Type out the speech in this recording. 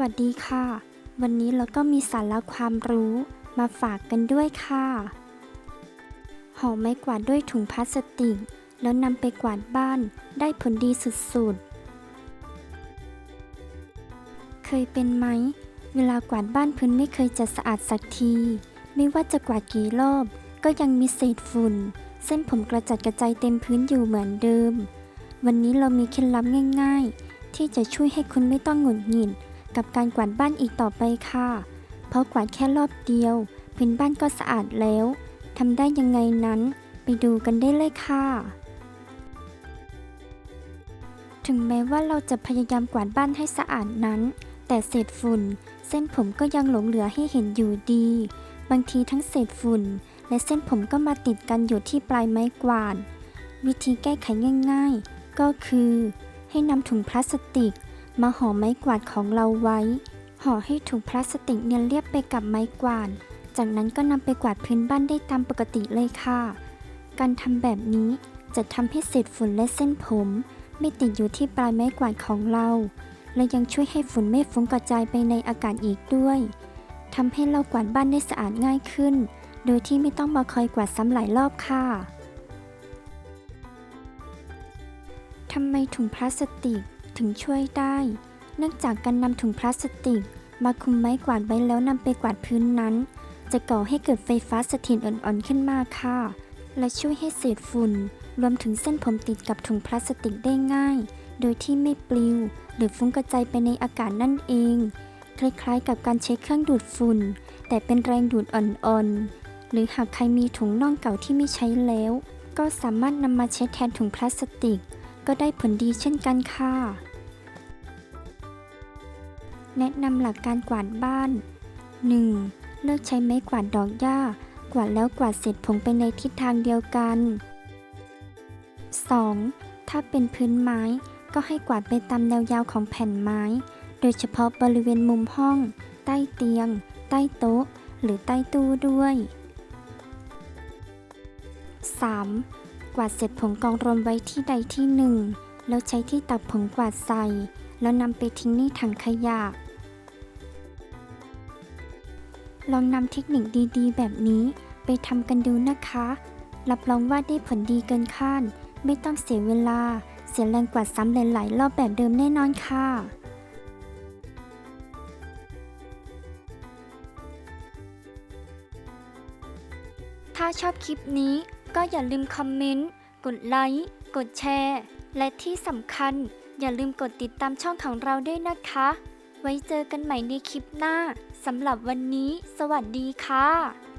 วัสดีค่ะ วันนี้เราก็มีสาระความรู้มาฝากกันด้วยค่ะห่อไม้กวาดด้วยถุงพลาสติก แล้วนำไปกวาดบ้านได้ผลดีสุดๆ เคยเป็นไหม เวลากวาดบ้านพื้นไม่เคยจะสะอาดสักที ไม่ว่าจะกวาดกี่รอบ ก็ยังมีเศษฝุ่น เส้นผมกระจัดกระจายเต็มพื้นอยู่เหมือนเดิม วันนี้เรามีเคล็ดลับง่าย ๆ ที่จะช่วยให้คุณไม่ต้องหงุดหงิด กับการกวาดบ้านอีกต่อไปค่ะ เพราะกวาดแค่รอบเดียวพื้นบ้านก็สะอาดแล้วทำได้ยังไงนั้น ไปดูกันได้เลยค่ะ ถึงแม้ว่าเราจะพยายามกวาดบ้านให้สะอาดนั้น แต่เศษฝุ่น เส้นผมก็ยังหลงเหลือให้เห็นอยู่ดี บางทีทั้งเศษฝุ่น และเส้นผมก็มาติดกันอยู่ที่ปลายไม้กวาด วิธีแก้ไขง่าย ๆ ก็คือ ให้นำถุงพลาสติก มาห่อไม้กวาดของเราไว้ ห่อให้ถุงพลาสติกเนียนเรียบไปกับไม้กวาด จากนั้นก็นำไปกวาดพื้นบ้านได้ตามปกติเลยค่ะ การทำแบบนี้จะทำให้เศษฝุ่นและเส้นผม ไม่ติดอยู่ที่ปลายไม้กวาดของเรา และยังช่วยให้ฝุ่นไม่ฟุ้งกระจายไปในอากาศอีกด้วยทำให้เรากวาดบ้านได้สะอาดง่ายขึ้น โดยที่ไม่ต้องมาคอยกวาดซ้ำหลายรอบค่ะทำไมถุงพลาสติก ถึงช่วยได้ เนื่องจากการนำถุงพลาสติก มาคุมไม้กวาดไว้แล้วนำไปกวาดพื้นนั้น จะก่อให้เกิดไฟฟ้าสถิตอ่อนๆขึ้นมาค่ะ และช่วยให้เศษฝุ่น รวมถึงเส้นผมติดกับถุงพลาสติกได้ง่าย โดยที่ไม่ปลิว หรือฟุ้งกระจายไปในอากาศนั่นเอง คล้ายๆ กับการใช้เครื่องดูดฝุ่น แต่เป็นแรงดูดอ่อนๆ หรือหากใครมีถุงน่องเก่าที่ไม่ใช้แล้ว ก็สามารถนำมาใช้แทนถุงพลาสติก ก็ได้ผลดีเช่นกันค่ะ แนะนำหลักการกวาดบ้าน 1. เลิกใช้ไม้กวาดดอกหญ้า กวาดแล้วกวาดเสร็จผงไปในทิศทางเดียวกัน 2. ถ้าเป็นพื้นไม้ ก็ให้กวาดไปตามแนวยาวของแผ่นไม้ โดยเฉพาะบริเวณมุมห้อง ใต้เตียง ใต้โต๊ะ หรือใต้ตู้ด้วย 3. กวาดเสร็จผงกองรวมไว้ที่ใดที่หนึ่ง แล้วใช้ที่ตักผงกวาดใส่ แล้วนำไปทิ้งในถังขยะ ลองนำเทคนิคดีๆ แบบนี้ไปทำกันดูนะคะ รับรองว่าได้ผลดีเกินคาดไม่ต้องเสียเวลา เสียแรงกวาดซ้ำหลายๆรอบแบบเดิมแน่นอนค่ะถ้าชอบคลิปนี้ ก็อย่าลืมคอมเมนต์ กดไลค์ กดแชร์ และที่สำคัญ อย่าลืมกดติดตามช่องของเราด้วยนะคะ ไว้เจอกันใหม่ในคลิปหน้า สำหรับวันนี้ สวัสดีค่ะ